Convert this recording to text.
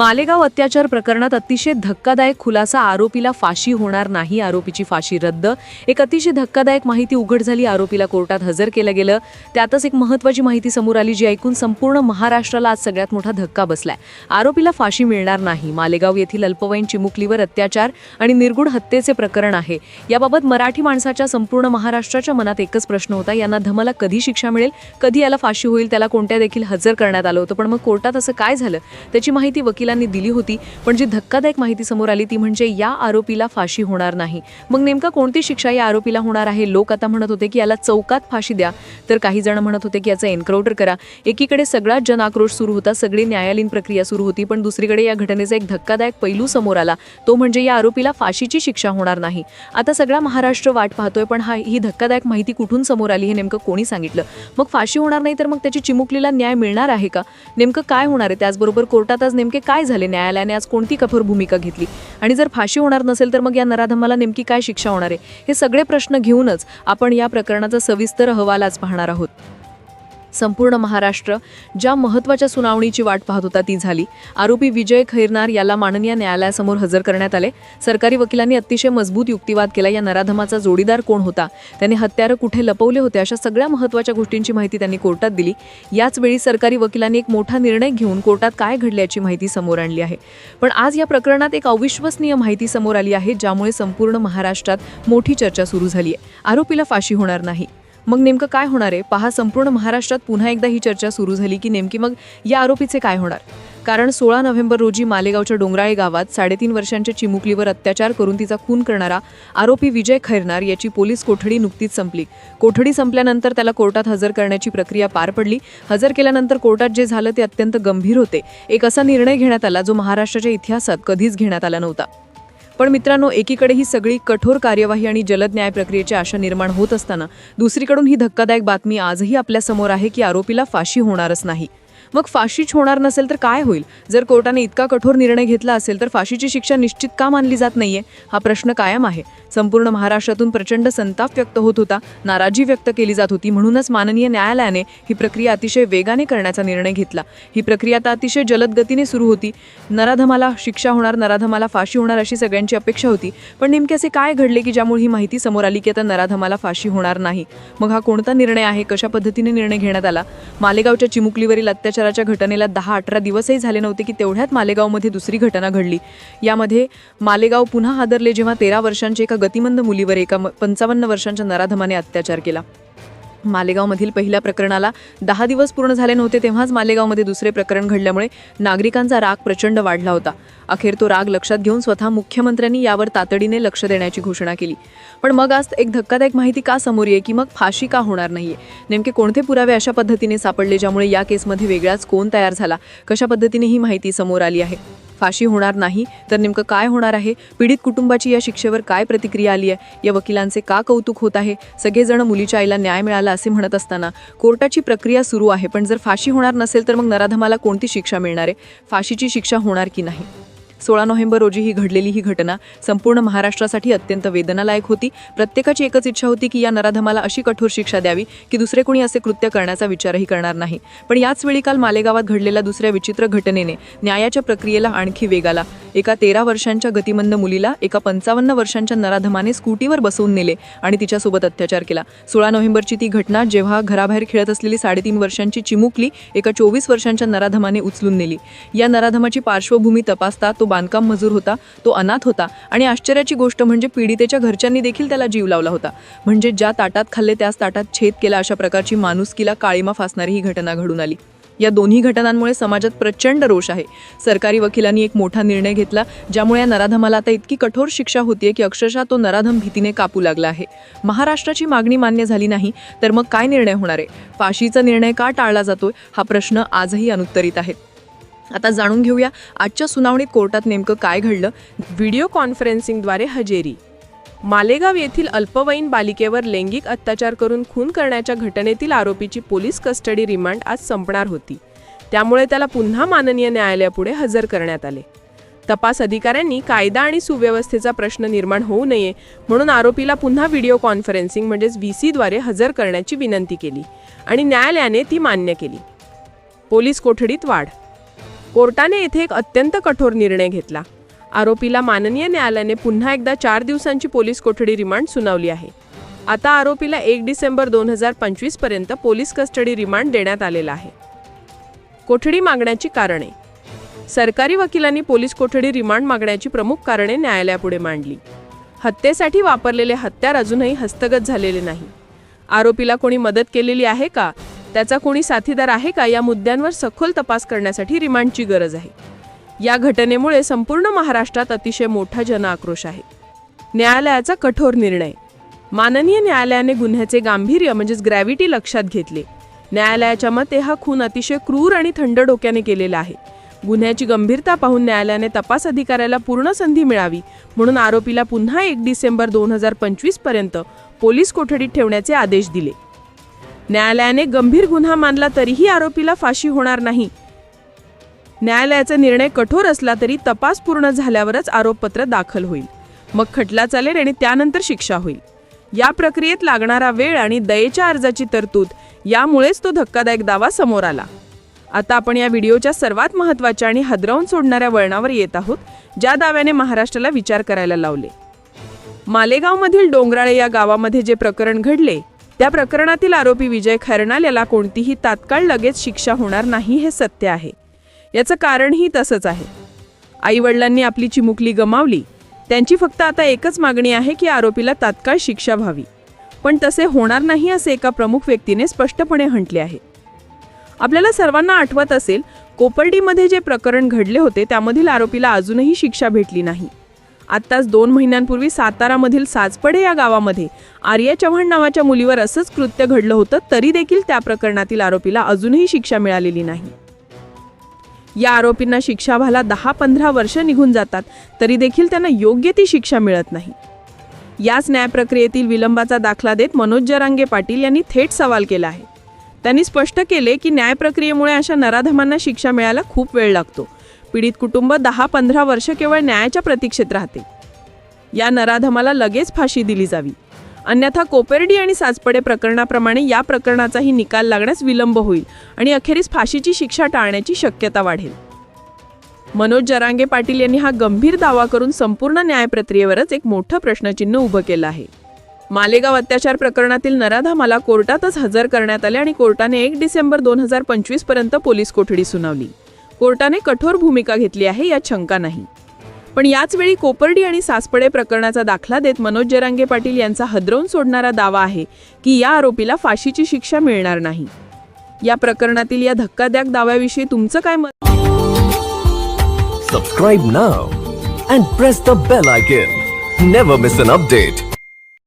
मालेगाव अत्याचार प्रकरणात अतिशय धक्कादायक खुलासा आरोपीला फाशी होणार नाही आरोपीची फाशी रद्द. एक अतिशय धक्कादायक माहिती उघड झाली आरोपीला कोर्टात हजर केलं गेलं. त्यातच एक महत्त्वाची माहिती समोर आली जी ऐकून संपूर्ण महाराष्ट्राला आज सगळ्यात मोठा धक्का बसलाय. आरोपीला फाशी मिळणार नाही. मालेगाव येथील अल्पवयीन चिमुकलीवर अत्याचार आणि निर्गुण हत्येचे प्रकरण आहे. याबाबत मराठी माणसाच्या संपूर्ण महाराष्ट्राच्या मनात एकच प्रश्न होता यांना धमाला कधी शिक्षा मिळेल कधी याला फाशी होईल त्याला कोणत्या देखील हजर करण्यात आलं होतं पण मग कोर्टात असं काय झालं? त्याची माहिती वकील वकिलांनी दिली होती पण जी धक्कादायक माहिती समोर आली ती म्हणजे या आरोपीला फाशी होणार नाही. मग नेमका कोणती शिक्षा या आरोपीला होणार आहे? लोक आता म्हणत होते की याला चौकात फाशी द्या. तर काही जण म्हणत होते की याचं एन्काउंटर करा. एकीकडे सगळाच जनाक्रोश सुरू होता सगळी न्यायालयीन प्रक्रिया सुरू होती पण दुसरीकडे या घटनेचा एक धक्कादायक पैलू समोर आला. तो म्हणजे या आरोपीला फाशीची शिक्षा होणार नाही. आता सगळा महाराष्ट्र वाट पाहतोय पण हा ही धक्कादायक माहिती कुठून समोर आली हे नेमकं कोणी सांगितलं? मग फाशी होणार नाही तर मग त्याची चिमुकलीला न्याय मिळणार आहे का? नेमकं काय होणार आहे? त्याचबरोबर कोर्टात आज नेमके काय काय झाले न्यायालयाने आज कोणती कठोर भूमिका घेतली? आणि जर फाशी होणार नसेल तर मग या नराधमाला नेमकी काय शिक्षा होणार आहे? हे सगळे प्रश्न घेऊनच आपण या प्रकरणाचा सविस्तर अहवाल आज पाहणार आहोत. संपूर्ण महाराष्ट्र ज्या महत्त्वाच्या सुनावणीची वाट पाहत होता ती झाली. आरोपी विजय खैरनार याला माननीय न्यायालयासमोर हजर करण्यात आले. सरकारी वकिलांनी अतिशय मजबूत युक्तिवाद केला. या नराधमाचा जोडीदार कोण होता? त्याने हत्यारं कुठे लपवले होते? अशा सगळ्या महत्त्वाच्या गोष्टींची माहिती त्यांनी कोर्टात दिली. याचवेळी सरकारी वकिलांनी एक मोठा निर्णय घेऊन कोर्टात काय घडल्याची माहिती समोर आणली आहे. पण आज या प्रकरणात एक अविश्वसनीय माहिती समोर आली आहे ज्यामुळे संपूर्ण महाराष्ट्रात मोठी चर्चा सुरू झाली आहे आरोपीला फाशी होणार नाही. मग नेमकं काय होणार आहे? पहा संपूर्ण महाराष्ट्रात पुन्हा एकदा ही चर्चा सुरू झाली की नेमकी मग या आरोपीचे काय होणार? कारण सोळा नोव्हेंबर रोजी मालेगावच्या डोंगराळे गावात साडेतीन वर्षांच्या चिमुकलीवर अत्याचार करून तिचा खून करणारा आरोपी विजय खैरनार याची पोलीस कोठडी नुकतीच संपली. कोठडी संपल्यानंतर त्याला कोर्टात हजर करण्याची प्रक्रिया पार पडली. हजर केल्यानंतर कोर्टात जे झालं ते अत्यंत गंभीर होते. एक असा निर्णय घेण्यात आला जो महाराष्ट्राच्या इतिहासात कधीच घेण्यात आला नव्हता. पण मित्रांनो एकीकडे ही सगळी कठोर कार्यवाही आणि जलद न्याय प्रक्रियेची आशा निर्माण होत असताना दुसरीकडून ही धक्कादायक बातमी आजही आपल्यासमोर आहे की आरोपीला फाशी होणारच नाही. मग फाशीच होणार नसेल तर काय होईल? जर कोर्टाने इतका कठोर निर्णय घेतला असेल तर फाशीची शिक्षा निश्चित का मानली जात नाहीये? हा प्रश्न कायम आहे. संपूर्ण महाराष्ट्रातून प्रचंड संताप व्यक्त होत होता. नाराजी व्यक्त केली जात होती. म्हणूनच माननीय न्यायालयाने ही प्रक्रिया अतिशय वेगाने करण्याचा निर्णय घेतला. ही प्रक्रिया आता अतिशय जलद गतीने सुरू होती. नराधमाला शिक्षा होणार नराधमाला फाशी होणार अशी सगळ्यांची अपेक्षा होती. पण नेमके असे काय घडले की ज्यामुळे ही माहिती समोर आली की आता नराधमाला फाशी होणार नाही? मग हा कोणता निर्णय आहे? कशा पद्धतीने निर्णय घेण्यात आला? मालेगावच्या चिमुकलीवरील अत्याचार हिंसाचाराच्या घटनेला दहा अठरा दिवसही झाले नव्हते की तेवढ्यात मालेगावमध्ये दुसरी घटना घडली. यामध्ये मालेगाव पुन्हा हादरले जेव्हा तेरा वर्षांच्या एका गतिमंद मुलीवर एका पंचावन्न वर्षांच्या नराधमाने अत्याचार केला. मालेगावमधील पहिल्या प्रकरणाला दहा दिवस पूर्ण झाले नव्हते तेव्हाच मालेगावमध्ये दुसरे प्रकरण घडल्यामुळे नागरिकांचा राग प्रचंड वाढला होता. अखेर तो राग लक्षात घेऊन स्वतः मुख्यमंत्र्यांनी यावर तातडीने लक्ष देण्याची घोषणा केली. पण मग आज एक धक्कादायक माहिती का समोर येईल की मग फाशी का होणार नाहीये? नेमके कोणते पुरावे अशा पद्धतीने सापडले ज्यामुळे या केसमध्ये वेगळाच कोण तयार झाला? कशा पद्धतीने ही माहिती समोर आली आहे? फाशी होणार नाही. तर नेमकं काय होणार आहे? पीडित कुटुंबाची या शिक्षेवर काय प्रतिक्रिया आली आहे? या वकिलांचे का कौतुक होत आहे? सगळेजण मुलीच्या आईला न्याय मिळाला असे म्हणत असताना कोर्टाची प्रक्रिया सुरू आहे. पण जर फाशी होणार नसेल तर मग नराधमाला कोणती शिक्षा मिळणार आहे? फाशीची शिक्षा होणार की नाही? सोळा नोव्हेंबर रोजी ही घडलेली ही घटना संपूर्ण महाराष्ट्रासाठी अत्यंत वेदनादायक होती. प्रत्येकाची एकच इच्छा होती की या नराधमाला अशी कठोर शिक्षा द्यावी की दुसरे कोणी असे कृत्य करण्याचा विचारही करणार नाही. पण याच वेळी काल मालेगावात घडलेल्या दुसऱ्या विचित्र घटनेने न्यायाच्या प्रक्रियेला आणखी वेग आला. एका तेरा वर्षांच्या गतिमंद मुलीला एका पंचावन्न वर्षांच्या नराधमाने स्कूटीवर बसवून नेले आणि तिच्यासोबत अत्याचार केला. सोळा नोव्हेंबरची ती घटना जेव्हा घराबाहेर खेळत असलेली साडेतीन वर्षांची चिमुकली एका चोवीस वर्षांच्या नराधमाने उचलून नेली. या नराधमाची पार्श्वभूमी तपासता तो बांधकाम मजूर होता तो अनाथ होता आणि आश्चर्याची गोष्ट म्हणजे पीडितेच्या घरच्यांनी देखील त्याला जीव लावला होता. म्हणजे ज्या ताटात खाल्ले त्याच ताटात छेद केला अशा प्रकारची माणुसकीला काळीमा फासणारी ही घटना घडून आली. या दोन्ही घटनांमुळे समाजात प्रचंड रोष आहे. सरकारी वकिलांनी एक मोठा निर्णय घेतला ज्यामुळे या नराधमाला आता इतकी कठोर शिक्षा होतीये की अक्षरशः तो नराधम भीतीने कापू लागला आहे. महाराष्ट्राची मागणी मान्य झाली नाही तर मग काय निर्णय होणार आहे? फाशीचा निर्णय का टाळला जातोय? हा प्रश्न आजही अनुत्तरित आहे. आता जाणून घेऊया आजच्या सुनावणीत कोर्टात नेमकं काय घडलं. व्हिडिओ कॉन्फरन्सिंगद्वारे हजेरी. मालेगाव येथील अल्पवयीन बालिकेवर लैंगिक अत्याचार करून खून करण्याच्या घटनेतील आरोपीची पोलीस कस्टडी रिमांड आज संपणार होती. त्यामुळे त्याला पुन्हा माननीय न्यायालयापुढे हजर करण्यात आले. तपास अधिकाऱ्यांनी कायदा आणि सुव्यवस्थेचा प्रश्न निर्माण होऊ नये म्हणून आरोपीला पुन्हा व्हिडिओ कॉन्फरन्सिंग म्हणजेच व्ही सीद्वारे हजर करण्याची विनंती केली आणि न्यायालयाने ती मान्य केली. पोलीस कोठडीत वाढ कोर्टाने येथे एक अत्यंत कठोर निर्णय घेतला. आरोपीला माननीय न्यायालयाने पुन्हा एकदा चार दिवसांची पोलीस कोठडी रिमांड सुनावली आहे. आता आरोपीला एक डिसेंबर दोन हजार पंचवीसपर्यंत पोलीस कस्टडी रिमांड देण्यात आलेला आहे. कोठडी मागण्याची कारणे. सरकारी वकिलांनी पोलीस कोठडी रिमांड मागण्याची प्रमुख कारणे न्यायालयापुढे मांडली. हत्येसाठी वापरलेले हत्यार अजूनही हस्तगत झालेले नाही. आरोपीला कोणी मदत केलेली आहे का? त्याचा कोणी साथीदार आहे का या मुद्द्यांवर सखोल तपास करण्यासाठी रिमांडची गरज आहे. या घटनेमुळे संपूर्ण महाराष्ट्रात अतिशय मोठा जनआक्रोश आहे. न्यायालयाचा कठोर निर्णय. माननीय न्यायालयाने गुन्ह्याचे गांभीर्य म्हणजेच ग्रॅव्हिटी लक्षात घेतले. न्यायालयाच्या मते हा खून अतिशय क्रूर आणि थंड डोक्याने केलेला आहे. गुन्ह्याची गंभीरता पाहून न्यायालयाने तपास अधिकाऱ्याला पूर्ण संधी मिळावी म्हणून आरोपीला पुन्हा एक डिसेंबर दोन हजार पंचवीसपर्यंत पोलीस कोठडीत ठेवण्याचे आदेश दिले. न्यायालयाने गंभीर गुन्हा मानला तरीही आरोपीला फाशी होणार नाही. न्यायालयाचा निर्णय कठोर असला तरी तपास पूर्ण झाल्यावरच आरोपपत्र दाखल होईल. मग खटला चालेल आणि त्यानंतर शिक्षा होईल. या प्रक्रियेत लागणारा वेळ आणि दयेच्या अर्जाची तरतूद यामुळेच तो धक्कादायक दावा समोर आला. आता आपण या व्हिडिओच्या सर्वात महत्त्वाच्या आणि हदरावून सोडणाऱ्या वळणावर येत आहोत ज्या दाव्याने महाराष्ट्राला विचार करायला लावले. मालेगावमधील डोंगराळे या गावामध्ये जे प्रकरण घडले त्या प्रकरणातील आरोपी विजय खैरनाल याला कोणतीही तात्काळ लगेच शिक्षा होणार नाही हे सत्य आहे. याचं कारणही तसंच आहे. आईवडिलांनी आपली चिमुकली गमावली. त्यांची फक्त आता एकच मागणी आहे की आरोपीला तात्काळ शिक्षा व्हावी. पण तसे होणार नाही असे एका प्रमुख व्यक्तीने स्पष्टपणे म्हटले आहे. आपल्याला सर्वांना आठवत असेल कोपर्डीमध्ये जे प्रकरण घडले होते त्यामधील आरोपीला अजूनही शिक्षा भेटली नाही. आत्ताच दोन महिन्यांपूर्वी सातारामधील साजपडे या गावामध्ये आर्या चव्हाण नावाच्या मुलीवर असंच कृत्य घडलं होतं तरी देखील त्या प्रकरणातील आरोपीला अजूनही शिक्षा मिळालेली नाही. या आरोपींना शिक्षा व्हायला दहा पंधरा वर्ष निघून जातात तरी देखील त्यांना योग्य ती शिक्षा मिळत नाही. याच न्यायप्रक्रियेतील विलंबाचा दाखला देत मनोज जरांगे पाटील यांनी थेट सवाल केला आहे. त्यांनी स्पष्ट केले की न्यायप्रक्रियेमुळे अशा नराधमांना शिक्षा मिळायला खूप वेळ लागतो. पीडित कुटुंब दहा पंधरा वर्ष केवळ न्यायाच्या प्रतीक्षेत राहते. या नराधमाला लगेच फाशी दिली जावी. अन्यथा कोपेर्डी आणि साचपडे प्रकरणाप्रमाणे या प्रकरणाचाही निकाल लागण्यास विलंब होईल आणि अखेरीस फाशीची शिक्षा टाळण्याची शक्यता वाढेल. मनोज जरांगे पाटील यांनी हा गंभीर दावा करून संपूर्ण न्यायप्रक्रियेवरच एक मोठं प्रश्नचिन्ह उभं केलं आहे. मालेगाव अत्याचार प्रकरणातील नराधामाला कोर्टातच हजर करण्यात आले आणि कोर्टाने एक डिसेंबर दोन हजार पंचवीसपर्यंत पोलीस कोठडी सुनावली. कोर्टाने कठोर भूमिका घेतली आहे यात शंका नाही. पण याचवेळी कोपर्डी आणि सासपडे प्रकरणाचा दाखला देत मनोज जरांगे पाटील यांचा हदरवून सोडणारा दावा आहे की या आरोपीला फाशीची शिक्षा मिळणार नाही. या प्रकरणातील या धक्कादायक दाव्याविषयी तुमचं काय मत? Subscribe now and press the bell icon never miss an update